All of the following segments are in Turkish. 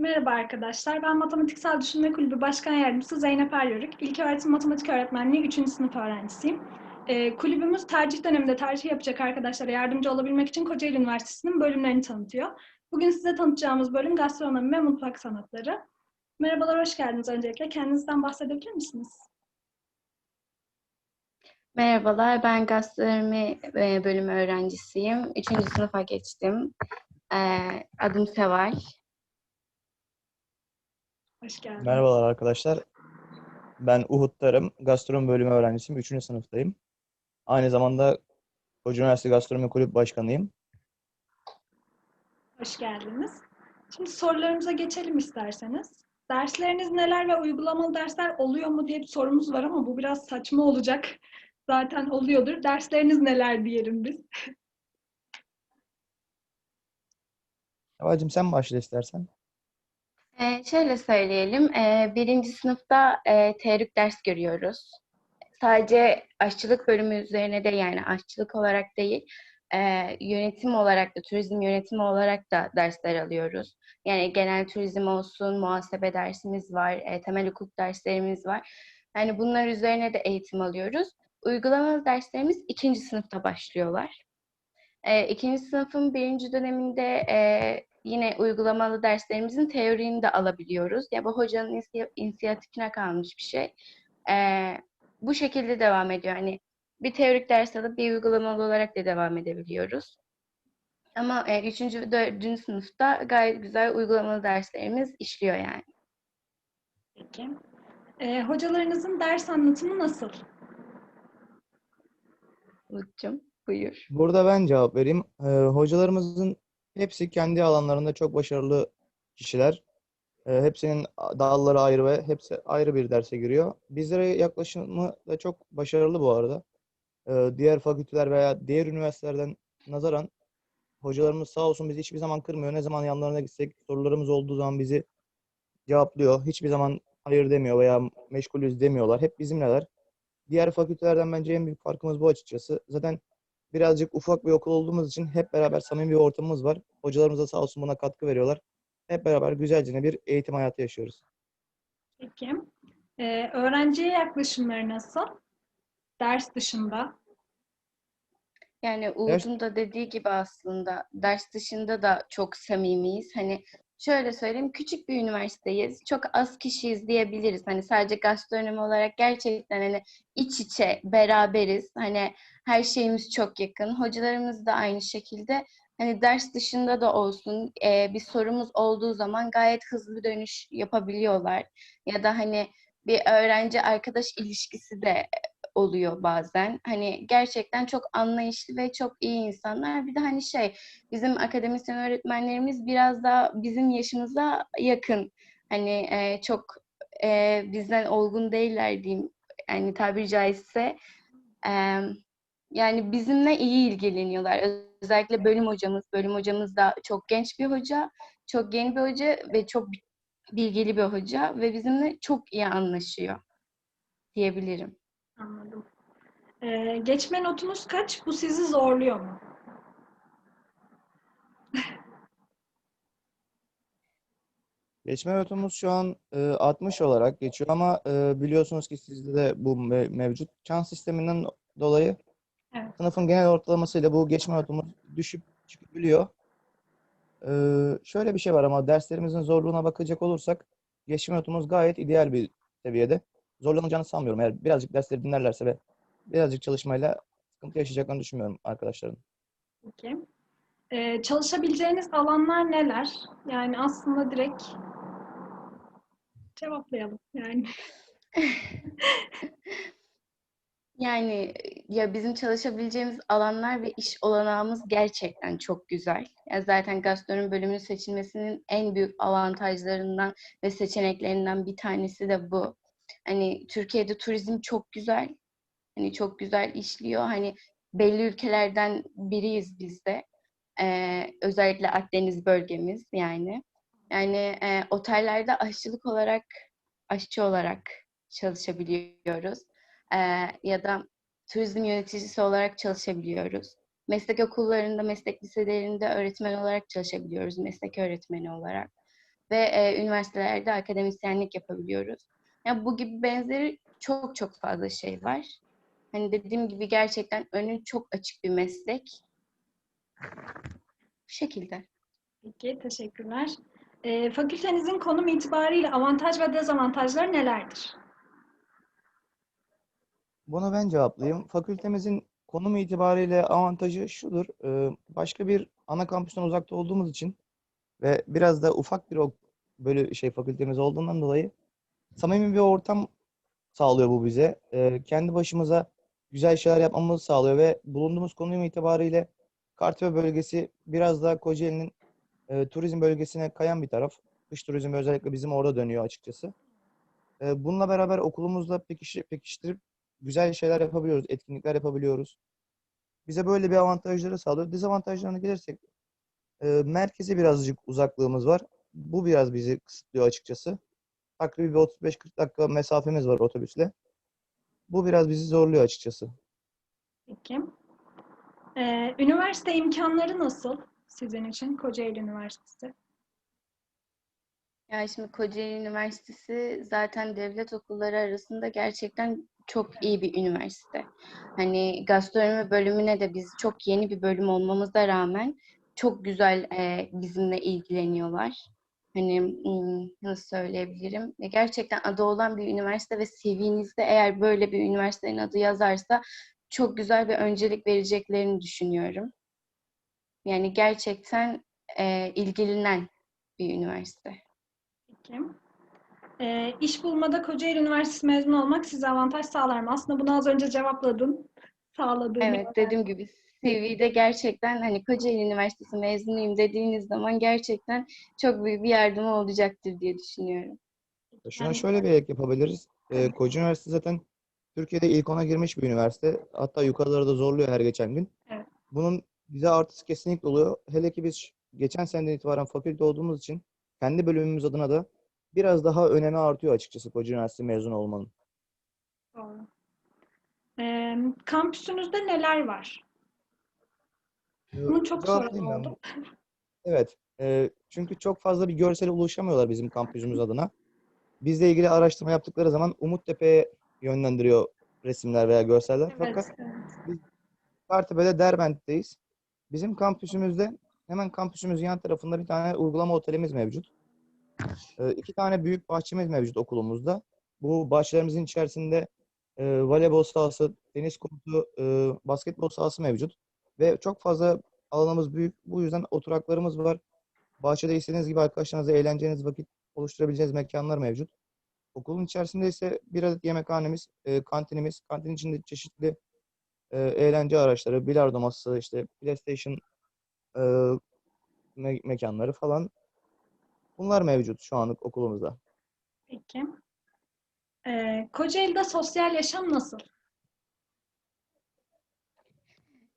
Merhaba arkadaşlar. Ben Matematiksel Düşünme Kulübü Başkan Yardımcısı Zeynep Eryörük. İlköğretim Matematik Öğretmenliği 3. sınıf öğrencisiyim. Ee, kulübümüz tercih döneminde tercih yapacak arkadaşlara yardımcı olabilmek için Kocaeli Üniversitesi'nin bölümlerini tanıtıyor. Bugün size tanıtacağımız bölüm gastronomi ve mutfak sanatları. Merhabalar, hoş geldiniz öncelikle. Kendinizden bahsedebilir misiniz? Merhabalar, ben gastronomi e, bölümü öğrencisiyim. Üçüncü sınıfa geçtim. E, Adım Seval. Hoş geldiniz. Merhabalar arkadaşlar. Ben Uhud Tarım, gastronomi bölümü öğrencisiyim. Üçüncü sınıftayım. Aynı zamanda Koca Üniversitesi Gastronomi Kulübü Başkanıyım. Hoş geldiniz. Şimdi sorularımıza geçelim isterseniz. Dersleriniz neler ve uygulamalı dersler oluyor mu diye bir sorumuz var ama bu biraz saçma olacak. Zaten oluyordur. Dersleriniz neler diyelim biz. Seval'cim sen başla istersen. E, şöyle söyleyelim, e, birinci sınıfta e, teorik ders görüyoruz. Sadece aşçılık bölümü üzerine de yani aşçılık olarak değil, e, yönetim olarak da, turizm yönetimi olarak da dersler alıyoruz. Yani genel turizm olsun, muhasebe dersimiz var, e, temel hukuk derslerimiz var. Yani bunlar üzerine de eğitim alıyoruz. Uygulamalı derslerimiz ikinci sınıfta başlıyorlar. E, ikinci sınıfın birinci döneminde e, yine uygulamalı derslerimizin teorini de alabiliyoruz. Ya bu hocanın inisiya- inisiyatifine kalmış bir şey. E, bu şekilde devam ediyor. Hani bir teorik ders alıp bir uygulamalı olarak da devam edebiliyoruz. Ama e, üçüncü ve dördüncü sınıfta gayet güzel uygulamalı derslerimiz işliyor yani. Peki. Ee, hocalarınızın ders anlatımı nasıl? Umut'cum buyur. Burada ben cevap vereyim. Ee, hocalarımızın hepsi kendi alanlarında çok başarılı kişiler. Ee, hepsinin dalları ayrı ve hepsi ayrı bir derse giriyor. Bizlere yaklaşımı da çok başarılı bu arada. Ee, diğer fakülteler veya diğer üniversitelerden nazaran hocalarımız sağ olsun bizi hiçbir zaman kırmıyor. Ne zaman yanlarına gitsek sorularımız olduğu zaman bizi cevaplıyor. Hiçbir zaman hayır demiyor veya meşgulüz demiyorlar. Hep bizimleler. Diğer fakültelerden bence en büyük farkımız bu açıkçası. Zaten birazcık ufak bir okul olduğumuz için hep beraber samimi bir ortamımız var. Hocalarımız da sağ olsun buna katkı veriyorlar. Hep beraber güzelce bir eğitim hayatı yaşıyoruz. Peki. Ee, öğrenciye yaklaşımları nasıl? Ders dışında. Yani Uğur'un da dediği gibi aslında ders dışında da çok samimiyiz. Hani şöyle söyleyeyim, küçük bir üniversiteyiz. Çok az kişiyiz diyebiliriz. Hani sadece gastronomi olarak gerçekten hani iç içe beraberiz. Hani her şeyimiz çok yakın. Hocalarımız da aynı şekilde. Hani ders dışında da olsun e, bir sorumuz olduğu zaman gayet hızlı dönüş yapabiliyorlar. Ya da hani bir öğrenci arkadaş ilişkisi de oluyor bazen. Hani gerçekten çok anlayışlı ve çok iyi insanlar. Bir de hani şey bizim akademisyen öğretmenlerimiz biraz da bizim yaşımıza yakın. Hani e, çok e, bizden olgun değiller diyeyim. Yani tabiri caizse. E, yani bizimle iyi ilgileniyorlar. Özellikle bölüm hocamız. Bölüm hocamız da çok genç bir hoca. Çok yeni bir hoca ve çok bilgili bir hoca. Ve bizimle çok iyi anlaşıyor diyebilirim. Anladım. Ee, geçme notunuz kaç? Bu sizi zorluyor mu? Geçme notumuz şu an e, 60 olarak geçiyor ama e, biliyorsunuz ki sizde de bu me- mevcut. Çan sisteminden dolayı Evet. sınıfın genel ortalamasıyla bu geçme notumuz düşüp çıkabiliyor. E, şöyle bir şey var ama derslerimizin zorluğuna bakacak olursak geçme notumuz gayet ideal bir seviyede. Zorlanacağını sanmıyorum. Eğer birazcık dersleri dinlerlerse ve birazcık çalışmayla sıkıntı yaşayacaklarını düşünmüyorum arkadaşların. Peki. Ee, çalışabileceğiniz alanlar neler? Yani aslında direkt cevaplayalım. Yani Yani ya bizim çalışabileceğimiz alanlar ve iş olanağımız gerçekten çok güzel. Ya zaten gastronomi bölümünün seçilmesinin en büyük avantajlarından ve seçeneklerinden bir tanesi de bu. Hani Türkiye'de turizm çok güzel. Hani çok güzel işliyor. Hani belli ülkelerden biriyiz biz de. Ee, özellikle Akdeniz bölgemiz yani. Yani e, otellerde aşçılık olarak, aşçı olarak çalışabiliyoruz. Ee, ya da turizm yöneticisi olarak çalışabiliyoruz. Meslek okullarında, meslek liselerinde öğretmen olarak çalışabiliyoruz, meslek öğretmeni olarak. ve e, üniversitelerde akademisyenlik yapabiliyoruz. Yani bu gibi benzeri çok çok fazla şey var. Hani dediğim gibi gerçekten önü çok açık bir meslek. Bu şekilde. Peki, teşekkürler. Ee, fakültenizin konum itibariyle avantaj ve dezavantajları nelerdir? Bunu ben cevaplayayım. Fakültemizin konum itibariyle avantajı şudur. e, Başka bir ana kampüsten uzakta olduğumuz için ve biraz da ufak bir böyle şey fakültemiz olduğundan dolayı samimi bir ortam sağlıyor bu bize. E, Kendi başımıza güzel şeyler yapmamızı sağlıyor ve bulunduğumuz konum itibariyle Kartepe bölgesi biraz da Kocaeli'nin e, turizm bölgesine kayan bir taraf. Kış turizmi özellikle bizim orada dönüyor açıkçası. E, bununla beraber okulumuzla pekişi- pekiştirip güzel şeyler yapabiliyoruz, etkinlikler yapabiliyoruz. Bize böyle bir avantajları sağlıyor. Dezavantajlarına gelirsek, e, merkeze birazcık uzaklığımız var. Bu biraz bizi kısıtlıyor açıkçası. Takribi bir 35-40 dakika mesafemiz var otobüsle. Bu biraz bizi zorluyor açıkçası. Peki. Ee, üniversite imkanları nasıl sizin için Kocaeli Üniversitesi? Yani şimdi Kocaeli Üniversitesi zaten devlet okulları arasında gerçekten çok iyi bir üniversite. Hani gastronomi bölümüne de biz çok yeni bir bölüm olmamıza rağmen çok güzel e, bizimle ilgileniyorlar. Hani nasıl söyleyebilirim? E, Gerçekten adı olan bir üniversite ve CV'nizde eğer böyle bir üniversitenin adı yazarsa çok güzel bir öncelik vereceklerini düşünüyorum. Yani gerçekten e, ilgilenen bir üniversite. Peki. Ee, iş bulmada Kocaeli Üniversitesi mezunu olmak size avantaj sağlar mı? Aslında bunu az önce cevapladın. Sağladığını. Evet dediğim gibi CV'de gerçekten hani Kocaeli Üniversitesi mezunuyum dediğiniz zaman gerçekten çok büyük bir yardımı olacaktır diye düşünüyorum. Şuna Yani- şöyle bir ek yapabiliriz. E, Koca Üniversitesi zaten Türkiye'de ilk ona girmiş bir üniversite. Hatta yukarıları da zorluyor her geçen gün. Evet. Bunun bize artısı kesinlikle oluyor. Hele ki biz geçen seneden itibaren fakülte olduğumuz için kendi bölümümüz adına da biraz daha önemi artıyor açıkçası Koca Üniversitesi mezunu olmanın. Doğru. Ee, kampüsünüzde neler var? Bunu çok ben oldu. Evet. e, çünkü çok fazla bir görsele ulaşamıyorlar bizim kampüsümüz adına. Bizle ilgili araştırma yaptıkları zaman Umuttepe'ye yönlendiriyor resimler veya görseller. Fakat Evet, evet. Kartepe'de Derbent'teyiz. Bizim kampüsümüzde hemen kampüsümüzün yan tarafında bir tane uygulama otelimiz mevcut. Ee, iki tane büyük bahçemiz mevcut okulumuzda. Bu bahçelerimizin içerisinde e, voleybol sahası, tenis konutu, e, basketbol sahası mevcut. Ve çok fazla alanımız büyük. Bu yüzden oturaklarımız var. Bahçede istediğiniz gibi arkadaşlarınızla eğleneceğiniz vakit oluşturabileceğiniz mekanlar mevcut. Okulun içerisinde ise bir adet yemekhanemiz, e, kantinimiz. Kantin içinde çeşitli e, eğlence araçları, bilardo masası, işte PlayStation e, me- mekanları falan. Bunlar mevcut şu anlık okulumuzda. Peki. Ee, Kocaeli'de sosyal yaşam nasıl?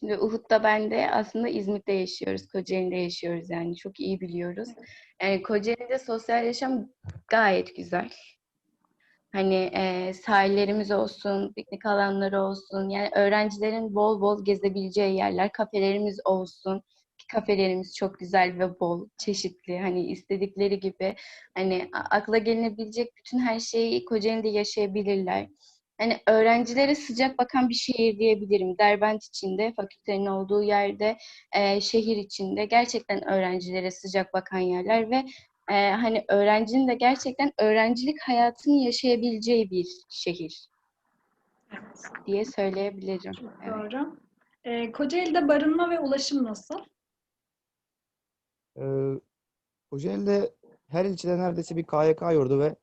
Şimdi Uhud'da ben de aslında İzmit'te yaşıyoruz, Kocaeli'de yaşıyoruz yani çok iyi biliyoruz. Yani Kocaeli'de sosyal yaşam gayet güzel. Hani e, sahillerimiz olsun, piknik alanları olsun, yani öğrencilerin bol bol gezebileceği yerler, kafelerimiz olsun. Kafelerimiz çok güzel ve bol, çeşitli. Hani istedikleri gibi hani akla gelinebilecek bütün her şeyi Kocaeli'de yaşayabilirler. Hani öğrencilere sıcak bakan bir şehir diyebilirim. Derbent içinde, fakültenin olduğu yerde, e, şehir içinde gerçekten öğrencilere sıcak bakan yerler ve e, hani öğrencinin de gerçekten öğrencilik hayatını yaşayabileceği bir şehir Evet, diye söyleyebilirim. çok Evet. doğru. Ee, Kocaeli'de barınma ve ulaşım nasıl? Ee, Kocaeli'de her ilçede neredeyse bir KYK yurdu ve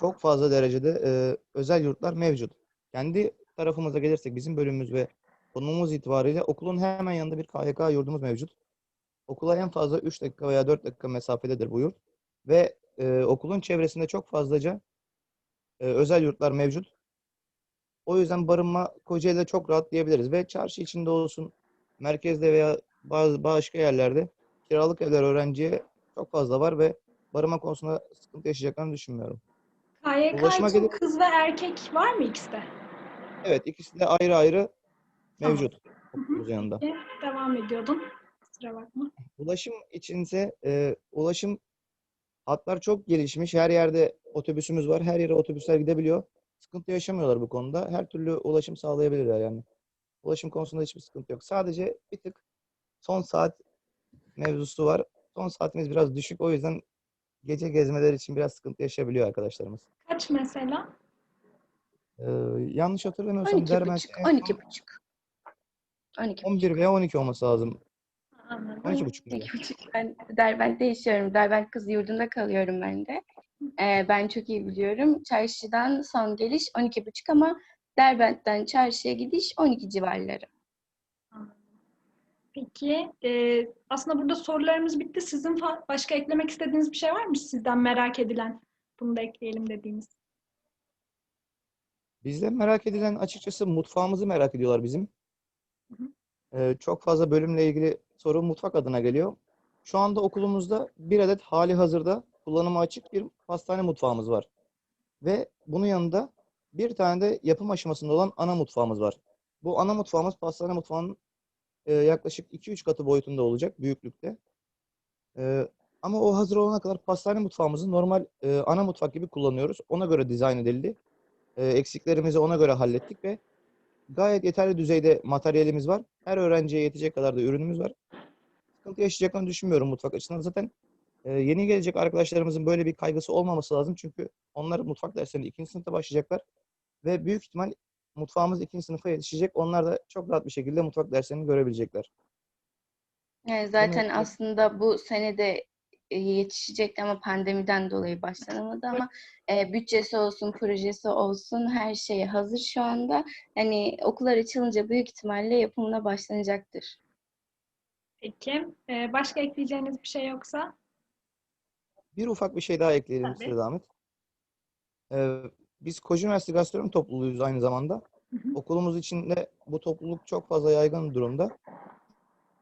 çok fazla derecede e, özel yurtlar mevcut. Kendi tarafımıza gelirsek bizim bölümümüz ve konumumuz itibariyle okulun hemen yanında bir KYK yurdumuz mevcut. Okula en fazla 3 dakika veya 4 dakika mesafededir bu yurt. Ve e, okulun çevresinde çok fazlaca e, özel yurtlar mevcut. O yüzden barınma Kocaeli'de çok rahat diyebiliriz. Ve çarşı içinde olsun, merkezde veya bazı başka yerlerde kiralık evler öğrenciye çok fazla var ve barınma konusunda sıkıntı yaşayacaklarını düşünmüyorum. KYK Ulaşıma için gelip- kız ve erkek var mı ikisi de? Evet, ikisi de ayrı ayrı Tamam. mevcut Hı hı, okulumuzun yanında. Devam ediyordun. Kusura bakma. Ulaşım içinse e, ulaşım Hatlar çok gelişmiş. Her yerde otobüsümüz var. Her yere otobüsler gidebiliyor. Sıkıntı yaşamıyorlar bu konuda. Her türlü ulaşım sağlayabilirler yani. Ulaşım konusunda hiçbir sıkıntı yok. Sadece bir tık son saat mevzusu var. Son saatimiz biraz düşük. O yüzden gece gezmeler için biraz sıkıntı yaşayabiliyor arkadaşlarımız. Kaç mesela? Ee, yanlış hatırlamıyorsam 12 Dermen buçuk, en son 12 buçuk. 12 11 veya 12 olması lazım. Anladım. 12 buçuk. 12 buçuk. Ben Derbent'te yaşıyorum. Derbent kız yurdunda kalıyorum ben de. Ee, ben çok iyi biliyorum. Çarşıdan son geliş 12 buçuk ama Derbent'ten çarşıya gidiş 12 civarları. Peki, e, aslında burada sorularımız bitti. Sizin başka eklemek istediğiniz bir şey var mı sizden merak edilen? Bunu da ekleyelim dediğiniz. Bizde merak edilen açıkçası mutfağımızı merak ediyorlar bizim. Hı hı. Ee, çok fazla bölümle ilgili soru mutfak adına geliyor. Şu anda okulumuzda bir adet hali hazırda kullanıma açık bir pastane mutfağımız var. Ve bunun yanında bir tane de yapım aşamasında olan ana mutfağımız var. Bu ana mutfağımız pastane mutfağının e, yaklaşık 2-3 katı boyutunda olacak büyüklükte. E, ama o hazır olana kadar pastane mutfağımızı normal e, ana mutfak gibi kullanıyoruz. Ona göre dizayn edildi. E, eksiklerimizi ona göre hallettik ve gayet yeterli düzeyde materyalimiz var. Her öğrenciye yetecek kadar da ürünümüz var. Sıkıntı yaşayacaklarını düşünmüyorum mutfak açısından. Zaten e, yeni gelecek arkadaşlarımızın böyle bir kaygısı olmaması lazım. Çünkü onlar mutfak derslerine ikinci sınıfta başlayacaklar. Ve büyük ihtimal mutfağımız ikinci sınıfa yetişecek. Onlar da çok rahat bir şekilde mutfak derslerini görebilecekler. Yani zaten Evet. aslında bu sene de e, yetişecekti ama pandemiden dolayı başlanamadı ama e, bütçesi olsun, projesi olsun her şey hazır şu anda. Hani okullar açılınca büyük ihtimalle yapımına başlanacaktır. Peki, e, başka ekleyeceğiniz bir şey yoksa? Bir ufak bir şey daha ekleyelim Tabii. size Ahmet. Ee, biz Koca Üniversitesi Gastronomi topluluğuyuz aynı zamanda. Hı hı. Okulumuz içinde bu topluluk çok fazla yaygın durumda.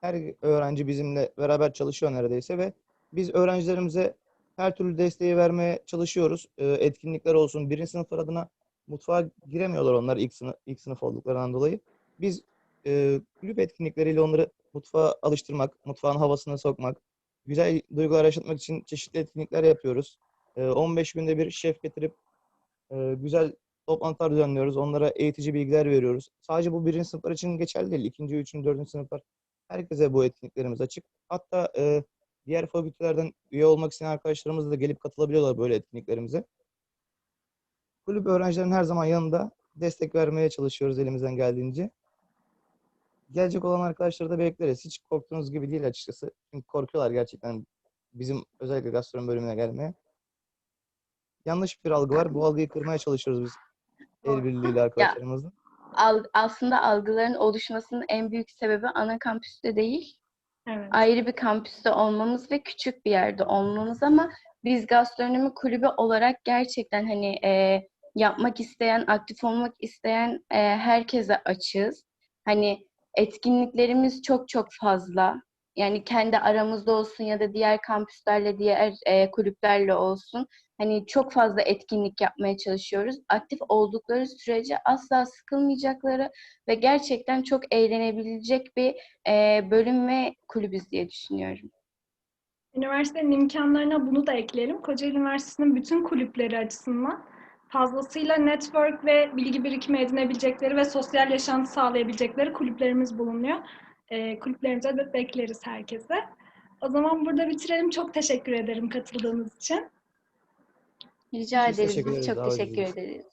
Her öğrenci bizimle beraber çalışıyor neredeyse ve biz öğrencilerimize her türlü desteği vermeye çalışıyoruz. Ee, etkinlikler olsun. Birinci sınıflar adına mutfağa giremiyorlar onlar ilk sınıf, ilk sınıf olduklarından dolayı. Biz e, kulüp etkinlikleriyle onları mutfağa alıştırmak, mutfağın havasına sokmak, güzel duygular yaşatmak için çeşitli etkinlikler yapıyoruz. Ee, 15 günde bir şef getirip güzel toplantılar düzenliyoruz. Onlara eğitici bilgiler veriyoruz. Sadece bu birinci sınıflar için geçerli değil. İkinci, üçüncü, dördüncü sınıflar. Herkese bu etkinliklerimiz açık. Hatta e, diğer fakültelerden üye olmak isteyen arkadaşlarımız da gelip katılabiliyorlar böyle etkinliklerimize. Kulüp öğrencilerin her zaman yanında destek vermeye çalışıyoruz elimizden geldiğince. Gelecek olan arkadaşları da bekleriz. Hiç korktuğunuz gibi değil açıkçası. Çünkü korkuyorlar gerçekten bizim özellikle gastronomi bölümüne gelmeye. Yanlış bir algı var. Bu algıyı kırmaya çalışıyoruz biz el birliğiyle arkadaşlarımızla. Al- aslında algıların oluşmasının en büyük sebebi ana kampüste değil, Evet. ayrı bir kampüste olmamız ve küçük bir yerde olmamız ama biz gastronomi kulübü olarak gerçekten hani e, yapmak isteyen, aktif olmak isteyen e, herkese açığız. Hani etkinliklerimiz çok çok fazla. Yani kendi aramızda olsun ya da diğer kampüslerle, diğer e, kulüplerle olsun. Hani çok fazla etkinlik yapmaya çalışıyoruz. Aktif oldukları sürece asla sıkılmayacakları ve gerçekten çok eğlenebilecek bir e, bölüm ve kulübüz diye düşünüyorum. Üniversitenin imkanlarına bunu da ekleyelim. Kocaeli Üniversitesi'nin bütün kulüpleri açısından fazlasıyla network ve bilgi birikimi edinebilecekleri ve sosyal yaşantı sağlayabilecekleri kulüplerimiz bulunuyor. Ee, kulüplerimize de bekleriz herkese. O zaman burada bitirelim. Çok teşekkür ederim katıldığınız için. Rica Biz ederiz. teşekkür Biz ederiz, çok teşekkür ederiz.